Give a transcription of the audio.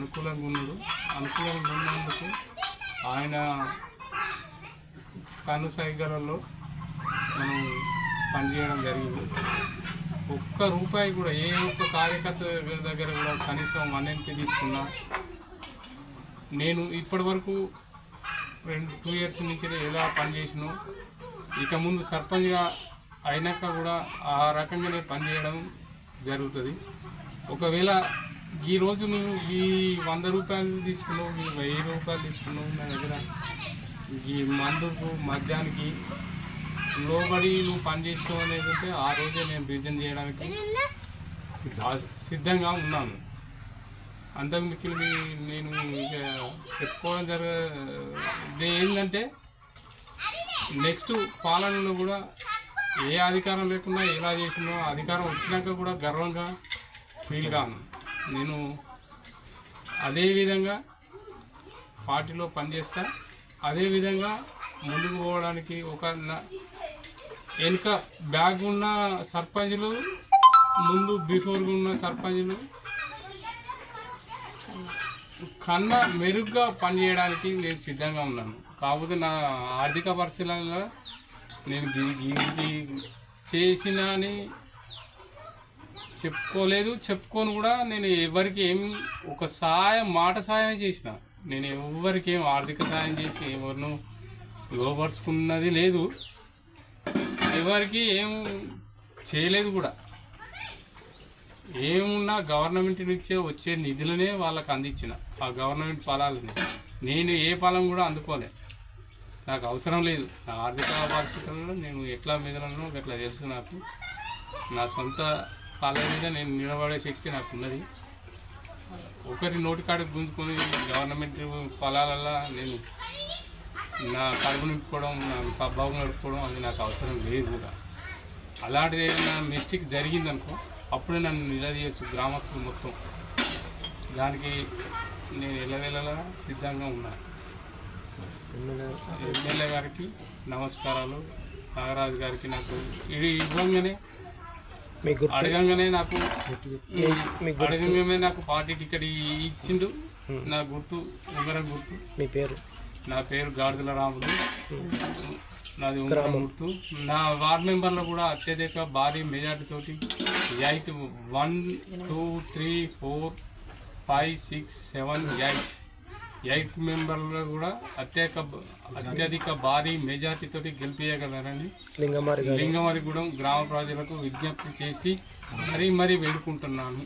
అనుకూలంగా ఉన్నాడు. అనుకూలంగా ఉన్నందుకు ఆయన కనుసైగలలో మనం పనిచేయడం జరిగింది. ఒక్క రూపాయి కూడా ఏ ఒక్క కార్యకర్త దగ్గర కూడా కనీసం వన్ఎంపీ తీసుకున్నా నేను ఇప్పటి వరకు రెండు టూ ఇయర్స్ నుంచి ఎలా పనిచేసినో ఇక ముందు సర్పంచ్గా అయినాక కూడా ఆ రకంగానే పనిచేయడం జరుగుతుంది. ఒకవేళ ఈ రోజు నువ్వు ఈ వంద రూపాయలు తీసుకున్నావు ఈ వెయ్యి రూపాయలు తీసుకున్నావు నా దగ్గర. ఈ మందుకు మద్యానికి లోబడి నువ్వు పని చేసినావు అనేది ఆ రోజే నేను రిజన్ చేయడానికి సిద్ధంగా ఉన్నాను. అంతకు మిక్కిలి నేను ఇక చెప్పుకోవడం జరగ ఏంటంటే నెక్స్ట్ పాలనలో కూడా ఏ అధికారం లేకుండా ఎలా చేసినో అధికారం వచ్చినాక కూడా గర్వంగా ఫీల్ కాను. నేను అదే విధంగా పార్టీలో పనిచేస్తా. అదే విధంగా ముందుకు పోవడానికి ఒక వెనుక బ్యాగ్ ఉన్న సర్పంచ్లు ముందు బిఫోర్గా ఉన్న సర్పంచ్లు కన్నా మెరుగ్గా పనిచేయడానికి నేను సిద్ధంగా ఉన్నాను. కాకపోతే నా ఆర్థిక పరిస్థితులలో నేను చేసినా దీనికి చేసిన అని చెప్పుకోలేదు. చెప్పుకొని కూడా నేను ఎవరికి ఏం ఒక సాయం మాట సాయం చేసిన. నేను ఎవరికి ఏం ఆర్థిక సాయం చేసి ఎవరిను లోపరుచుకున్నది లేదు. ఎవరికి ఏం చేయలేదు కూడా. ఏమున్నా గవర్నమెంట్ నుంచే వచ్చే నిధులనే వాళ్ళకి అందించిన. ఆ గవర్నమెంట్ ఫలాలని. నేను ఏ ఫలం కూడా అందుకోలే. నాకు అవసరం లేదు. నా ఆర్థిక పరిస్థితుల్లో నేను ఎట్లా మెదలను ఎట్లా తెలుసు నాకు. నా సొంత కాళ్ళ మీద నేను నిలబడే శక్తి నాకు ఉన్నది ఒకరి నోటి కాడికి గుంజుకొని గవర్నమెంట్ పొలాలల్లో నేను నా కడుపు నింపుకోవడం నా పబ్బాబు నడుపుకోవడం అది నాకు అవసరం లేదు కూడా. అలాంటిది ఏదైనా మిస్టేక్ జరిగిందనుకో అప్పుడే నన్ను నిలదీయచ్చు గ్రామస్తులు మొత్తం. దానికి నేను ఎల్లవెల్లలా సిద్ధంగా ఉన్నాను ఎమ్మెల్యే గారికి నమస్కారాలు నాగరాజు గారికి నాకు ఇది ఇవ్వంగానే మీ గుర్తు అడగంగానే నాకు మీ అడగంగానే నాకు పార్టీ టికెట్ ఇచ్చిండు. నా గుర్తు ఉంగరం గుర్తు. మీ పేరు? నా పేరు గాడిదల రాములు నాది ఉంగరం గుర్తు. నా వార్డ్ మెంబర్లో కూడా అత్యధిక భారీ మెజార్టీ తోటి eighth one two three four five six seven eight. Eight మెంబర్లో కూడా అత్యధిక అత్యధిక భారీ మెజార్టీ తోటి గెలిపించగలరని లింగమారి లింగమరిగూడెం గ్రామ ప్రజలకు విజ్ఞప్తి చేసి మరీ మరీ వేడుకుంటున్నాను.